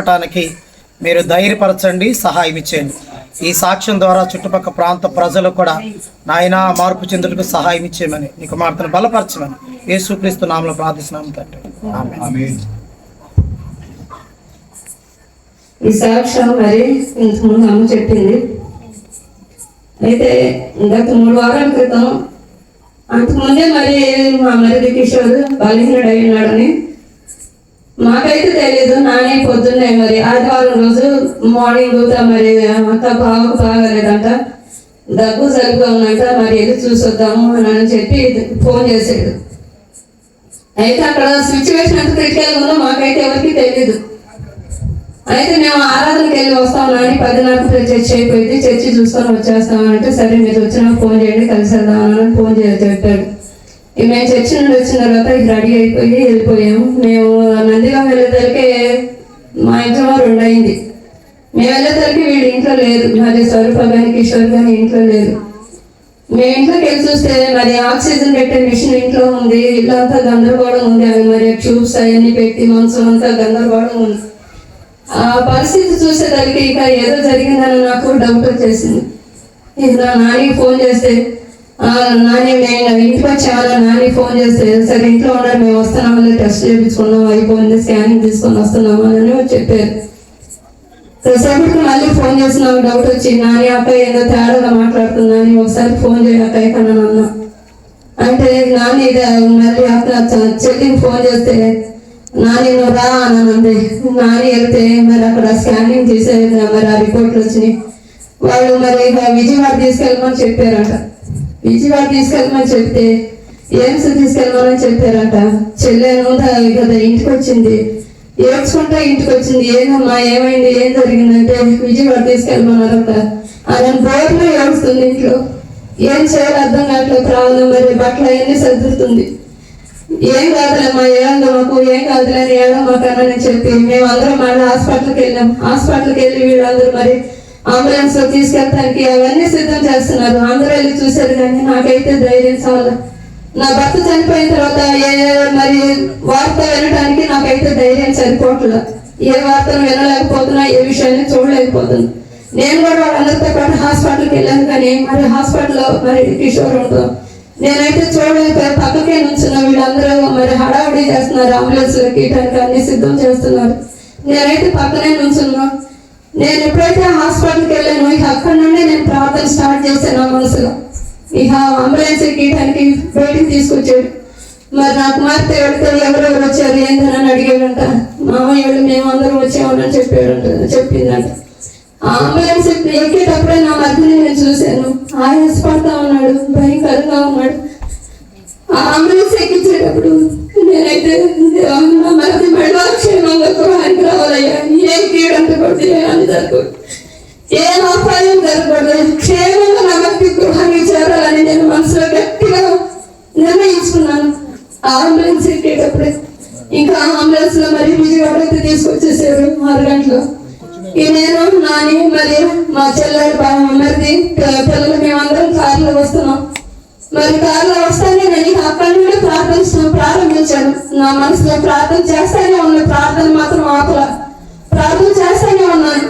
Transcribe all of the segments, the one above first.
చెప్పటానికి మీరు ధైర్యపరచండి సహాయం ఇచ్చేయండి. ఈ సాక్ష్యం ద్వారా చుట్టుపక్కల ప్రాంత ప్రజలు కూడా నాయన మార్పు చెందుటకు సహాయం ఇచ్చేయమని నీ కుమార్తెను బలపరచమని యేసుక్రీస్తు నామలో ప్రార్థిస్తున్నాము తండ్రి. ఆమేన్. ఈ సాక్ష్యం మరి ఇంతకుముందు అమ్మ చెప్పింది. అయితే గత మూడు వారాల క్రితం అంతకుముందే మరి మా మరిది కిషోర్ బలహీనుడు అయి ఉన్నాడని మాకైతే తెలియదు నానే పొద్దున్నే మరి ఆదివారం రోజు మార్నింగ్ మరి అంత బాగా బాగలేదంట. దగ్గు సరిగ్గా ఉందంట మరి వెళ్ళి చూసొద్దాము అని చెప్పి ఫోన్ చేసాడు అయితే అక్కడ సిచ్యువేషన్ ఎంత క్రిటికల్ ఉందో మాకైతే ఎవరికి తెలియదు అయితే మేము ఆరాధనకి వెళ్ళి వస్తామని పదిన్నరకు చర్చి అయిపోయింది చర్చి చూసుకొని వచ్చేస్తామంటే సరే మీరు వచ్చినా ఫోన్ చేయండి కలిసి వెళ్దామని ఫోన్ చేసి చెప్పాడు. మేము చర్చి నుండి వచ్చిన తర్వాత ఇది రెడీ అయిపోయి వెళ్ళిపోయాము. మేము నందిగా వెళ్ళేసరికి మా ఇంట్లో వారు ఉండయింది మేము వెళ్ళేసరికి వీడు ఇంట్లో లేదు. మరి స్వరూప కానీ కిషోర్ కానీ ఇంట్లో లేదు. మేము ఇంట్లోకి వెళ్ళి చూస్తే మరి ఆక్సిజన్ పెట్టే మిషన్ ఇంట్లో ఉంది. ఇల్లంతా గందరగోళం ఉంది. అవి మరి ట్యూబ్స్ అవన్నీ పెట్టి మాంసం అంతా గందరగోళం ఉంది. ఆ పరిస్థితి చూసేసరికి ఇక ఏదో జరిగిందని నాకు డౌట్ వచ్చేసింది. ఇది నా నాన్నకి ఫోన్ చేస్తే నాని నేను ఇంటికి వచ్చాను నాని ఫోన్ చేస్తే సరే ఇంట్లో ఉన్నారు మేము వస్తున్నామని టెస్ట్ చేయించుకున్నాం అయిపోయింది స్కానింగ్ తీసుకొని వస్తున్నాము అని చెప్పారు. సేపటికి మళ్ళీ ఫోన్ చేస్తున్నాం డౌట్ వచ్చి నాని అబ్బాయి ఏదో తేడాగా మాట్లాడుతున్నాను ఒకసారి ఫోన్ చేయక అక్కయ్య కన్నా అంటే నాని ఇది మళ్ళీ అక్కడ చెల్లికి ఫోన్ చేస్తే నాని నువ్వు రా అన్నానండి నాని వెళ్తే మరి అక్కడ స్కానింగ్ చేసే మరి ఆ రిపోర్ట్లు వచ్చినాయి. వాళ్ళు మరి ఇక విజయవాడ తీసుకెళ్ళమని చెప్పారంట. విజయవాడ తీసుకెళ్ళమని చెప్తే ఏమ్స్ తీసుకెళ్ళమని చెప్పారంట. చెల్లెను కదా ఇంటికి వచ్చింది ఏడ్చుకుంటా ఇంటికి వచ్చింది ఏమమ్మా ఏమైంది ఏం జరిగిందంటే విజయవాడ తీసుకెళ్ళమన్నారంట. ఆయన బోర్లో ఏడుస్తుంది ఇంట్లో. ఏం చేయాలో అర్థం కావట్లేదు ప్రాబ్లం మరి బట్టలు అవన్నీ సర్దుతుంది. ఏం కాదులేమ్మా ఏం మాకు ఏం కాదులే అని ఏడమ్మకనని చెప్పి మేము అందరం మళ్ళీ హాస్పిటల్కి వెళ్ళాం. హాస్పిటల్కి వెళ్ళి వీళ్ళందరూ మరి అంబులెన్స్లో తీసుకెళ్ళడానికి అవన్నీ సిద్ధం చేస్తున్నారు. అందరూ వెళ్ళి చూశారు కానీ నాకైతే ధైర్యం చాలా నా భర్త చనిపోయిన తర్వాత ఏ మరి వార్త వినడానికి నాకైతే ధైర్యం సరిపోవట్లేదు. ఏ వార్తను వినలేకపోతున్నా ఏ విషయాన్ని చూడలేకపోతున్నా. నేను కూడా వాళ్ళందరితో పాటు హాస్పిటల్కి వెళ్ళాను కానీ మరి హాస్పిటల్లో మరి కిషోర్ ఉంటాం నేనైతే చూడలేకపోయా. పక్కకే నుంచున్న వీళ్ళందరూ మరి హడావుడి చేస్తున్నారు. అంబులెన్స్ కీటానికి అన్ని సిద్ధం చేస్తున్నారు. నేనైతే పక్కనే నుంచున్నా నేను ఎప్పుడైతే హాస్పిటల్కి వెళ్ళాను ఇక అక్కడ నుండి నేను ప్రార్థన స్టార్ట్ చేశాను నా మనసులో. ఇక అంబులెన్స్ ఎక్కడానికి బయటికి తీసుకొచ్చాడు. మరి నా కుమార్తె వెళితే ఎవరెవరు వచ్చారు ఏంటని అడిగాడంట. మామయ్యడు మేము అందరం వచ్చామని చెప్పాడంట చెప్పిందంట. ఆ అంబులెన్స్ ఎక్కేటప్పుడే నా మధ్యని నేను చూశాను. ఆయాసపడతా ఉన్నాడు భయంకరంగా ఉన్నాడు. ఆ అంబులెన్స్ ఎక్కించేటప్పుడు నేనైతే దేవా, నా మెడలో క్షేమంగా గృహానికి రావాలయ్యా. ఏ కీడంత కొట్టి అని జరగదు ఏ అపాయం జరగకూడదు. క్షేమంగా నా భక్తి గృహానికి చేరాలని నేను మనసులో గట్టిగా నిర్ణయించుకున్నాను. ఆంబులెన్స్ అంబులెన్స్ ఎక్కేటప్పుడే. ఇంకా అంబులెన్స్లో మరి విజయవాడైతే తీసుకొచ్చేసారు ఆరు గంటలు. ఈ నేను నాని మరి మా చెల్లెలు మరిది పిల్లలు మేమందరం కార్లో వస్తున్నాం. మరి కార్లో వస్తాను ప్రార్థించడం ప్రారంభించాను. నా మనసులో ప్రార్థన చేస్తానే ఉన్న ప్రార్థన మాత్రం ఆపల. ప్రార్థన చేస్తానే ఉన్నాను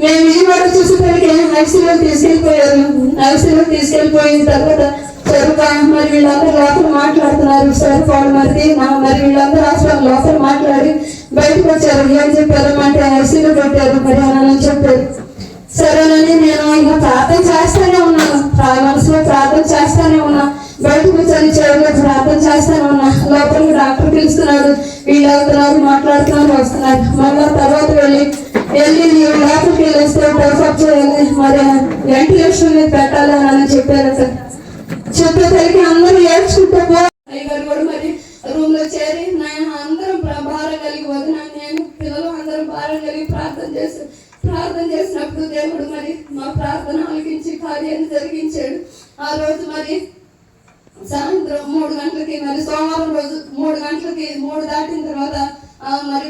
మేము ఈ విజయవాడ చూసేసరికి ఐసీలో తీసుకెళ్ళిపోయారు. ఐసీలో తీసుకెళ్ళిపోయిన తర్వాత చెరుక మరి వీళ్ళందరూ లోపల మాట్లాడుతున్నారు. సరిపాడు మరి నా మరి వీళ్ళందరూ హాస్పిటల్ లోపల మాట్లాడి బయటకు వచ్చారు. ఏం చెప్పారు? అంటే ఐసీలో పెట్టారు. మరి అని చెప్పారు. సరేనని నేను ఇంకా ప్రార్థన చేస్తానే ఉన్నాను. మనసులో ప్రార్థన చేస్తానే ఉన్నాను బయటకు వచ్చాను చెరువులో ప్రార్థన చేస్తానే ఉన్నా లోపలికి డాక్టర్ పిలుస్తున్నాడు. వీళ్ళు వెళ్తున్నారు మాట్లాడుతున్నారు వస్తున్నారు. మళ్ళీ తర్వాత వెళ్ళి వెళ్ళి నీవు లోపలికి వెళ్ళేస్తే డెవలప్ చేయాలి. మరి వెంటిలేషన్ మీద పెట్టాలి అని చెప్పారు సార్ చెప్పేసరికి అందరూ ఏడ్చుకుంటూ దాటిన తర్వాత మరి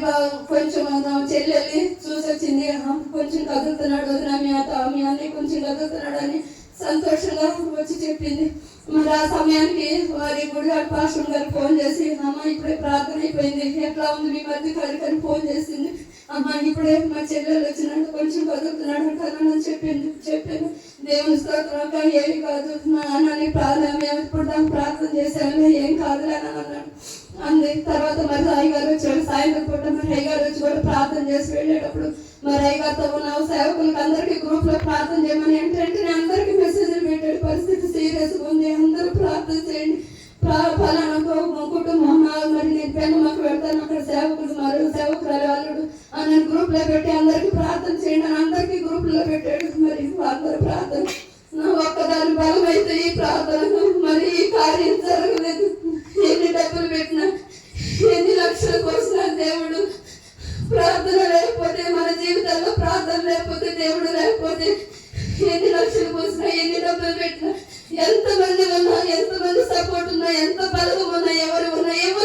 కొంచెం చెల్లెల్ని చూసొచ్చింది కొంచెం తగ్గుతున్నాడు వదిన మీ అత్త మీ అన్నయ్య కొంచెం తగ్గుతున్నాడు అని సంతోషంగా వచ్చి చెప్పింది. మరి ఆ సమయానికి వారి గుడివాడ పాస్టర్ గారు ఫోన్ చేసి అమ్మ ఇప్పుడే ప్రార్థన అయిపోయింది. ఎట్లా ఉంది మీ మధ్య కనుకని ఫోన్ చేసింది. అమ్మ ఇప్పుడే మా చెల్లెలు వచ్చినట్టు కొంచెం బతుకుతున్నాడు కదా చెప్పింది చెప్పాను దేవుని స్తోత్రం ఏమి కాదు. నా అన్నని ప్రార్థన మేము ఇప్పుడు దాకా ప్రార్థన చేశాను ఏం కాదులే అని అన్నాడు. అంది. తర్వాత మరి అయ్యగారు వచ్చాడు సాయంత్రం పూట మరి అయ్యగారు వచ్చి కూడా ప్రార్థన చేసి వెళ్ళేటప్పుడు మరి అయ్యగారితో ఉన్న సేవకులకు అందరికీ గ్రూప్లో ప్రార్థన చేయమని ఏంటంటే అందరికీ మెసేజ్లు పెట్టాడు. పరిస్థితి సీరియస్ ఉంది. అందరూ ప్రార్థన చేయండి. ఫలానా కుటుంబం మరి నేను పెన్ను మాకు పెడతాను. అక్కడ సేవకుడు మరి సేవకురాలు అల్లుడు అని నేను గ్రూప్లో పెట్టి అందరికీ ప్రార్థన చేయండి అని అందరికీ గ్రూప్లో పెట్టాడు. మరి అందరు ప్రార్థన ఒక్కదాని బలం అయితే ఈ ప్రార్థన మరి ఈ కార్యం జరగలేదు. ఎన్ని డబ్బులు పెట్టినా ఎన్ని లక్షలు కోసినా దేవుడు ప్రార్థన లేకపోతే మన జీవితంలో ప్రార్థన లేకపోతే దేవుడు లేకపోతే ఎన్ని లక్షలు పోసినా ఎన్ని డబ్బులు పెట్టినా ఎంతమంది ఉన్నా ఎంతమంది సపోర్ట్ ఉన్నా ఎంత బలం ఉన్నా ఎవరు ఉన్నా ఎవరు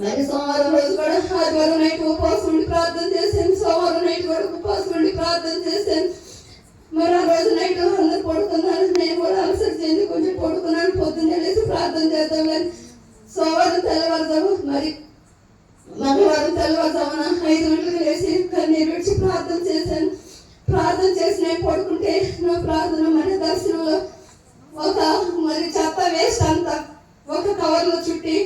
మరి సోమవారం రోజు కూడా ఆదివారం నైట్ ఉపవాసం ఉండి ప్రార్థన చేశాను. సోమవారం నైట్ వరకు ఉపవాసం ఉండి ప్రార్థన చేశాను. మరి ఆ రోజు నైట్ అందరు పడుకున్నారు. నేను కూడా అలసట చెంది కొంచెం పడుకున్నాను. పొద్దున్నే లేచి ప్రార్థన చేద్దాం సోమవారం తెల్లవారుజాము మరి మంగళవారం తెల్లవారుజామున ఐదు గంటలకు లేచి కన్నీరు విడిచి ప్రార్థన చేశాను. ప్రార్థన చేసి నేను పడుకుంటే నా ప్రార్థన మరి దర్శనంలో ఒక మరి చెత్త వేస్ట్ అంతా ఒక కవర్లో చుట్టి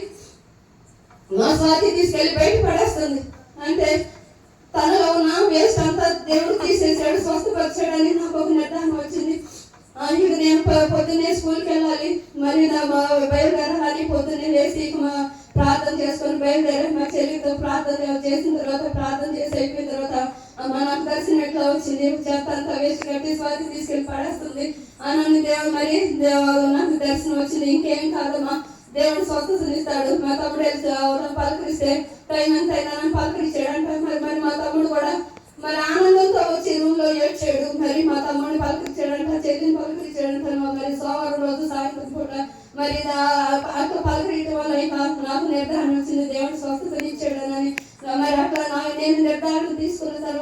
మా స్వాతి తీసుకెళ్ళి బయట పడేస్తుంది. అంటే తనలో ఉన్న వేస్ట్ అంతా దేవుడు తీసేసాడు అని నాకు ఒక నిర్ధారణ వచ్చింది. ఇక నేను పొద్దున్నే స్కూల్కి వెళ్ళాలి. మరి నా బయలుదేరాలి. పొద్దున్నే లేచి మా ప్రార్థన చేసుకొని బయలుదేరి మా చెల్లితో ప్రార్థన చేసిన తర్వాత ప్రార్థన చేసి అయిపోయిన తర్వాత అమ్మ నాకు దర్శనం ఎట్లా వచ్చింది? చెత్త అంతా వేస్ట్ కట్టి స్వాతి తీసుకెళ్ళి పడేస్తుంది. అని దేవుడు మరి దేవుడు నాకు దర్శనం వచ్చింది. ఇంకేం కాదమ్మా. దేవుడు స్వస్థతనిస్తాడు మా తమ్ముడు వెళ్తే ఎవరైనా పలకరిస్తే తగినంత అయినా పలకరించాడు. అంటే మరి మరి మా తమ్ముడు కూడా మరి ఆనందంతో వచ్చి రూమ్లో ఏడ్చాడు. మరి మా తమ్ముడిని పలకరించాడంట చెల్లిని పలకరించాడంట మరి సోమవారం రోజు సాయంత్రం పూట మరి నా- అట్లా పలకరించడం వల్ల నాకు నిర్ధారణ వచ్చింది. దేవుడు స్వస్థతనిచ్చాడనని మరి అట్లా నేను నిర్ధారణ తీసుకున్న తర్వాత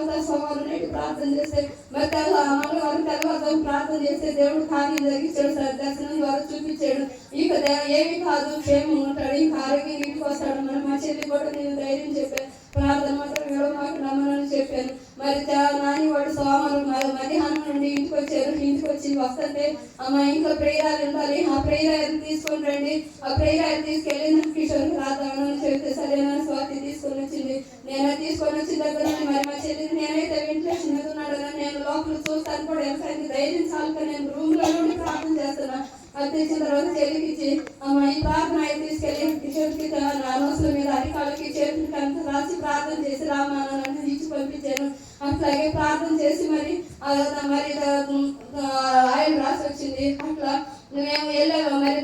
ప్రార్థన చేస్తే మరి తెల్ల మంగళవారం తెల్లవారుజాము ప్రార్థన చేస్తే దేవుడు కార్యం జరిగించాడు సార్. దర్శనం ద్వారా చూపించాడు. ఇక ఏమి కాదు క్షేమం ఉంటాడు ఇంకా ఆరోగ్యం ఇంటికి వస్తాడు. మరి మా చెల్లి కూడా నేను ధైర్యం చెప్పాను. ప్రార్థన మాత్రం ఎవరో మాకు నమ్మనని చెప్పాను మరి నాని వాడు సోమవారం మ- మధ్యాహ్నం నుండి ఇంటికి వచ్చారు. ఇంటికి వచ్చి వస్తుంటే అమ్మ ఇంకా ప్రేరాలు ఉండాలి. ఆ ప్రేరాలు తీసుకొని రండి. ఆ ప్రేరాలు తీసుకెళ్ళి చూస్తాను కూడా ఎంత ధైర్యం చాలక నేను రూమ్లో నుండి ప్రార్థన చేస్తున్నా. అది తెచ్చిన తర్వాత చెల్లికిచ్చి అమ్మ ఈ ప్రార్థన అయితే తీసుకెళ్ళి కిషోర్కి అనవసరం మీద అరికాలకి చేతులకి అంత రాసి ప్రార్థన చేసి రామానని ఇచ్చి పంపించాను. అట్లాగే ప్రార్థన చేసి మరి మరి ఆయన రాసి వచ్చింది. అట్లా మేము వెళ్ళాము. మరి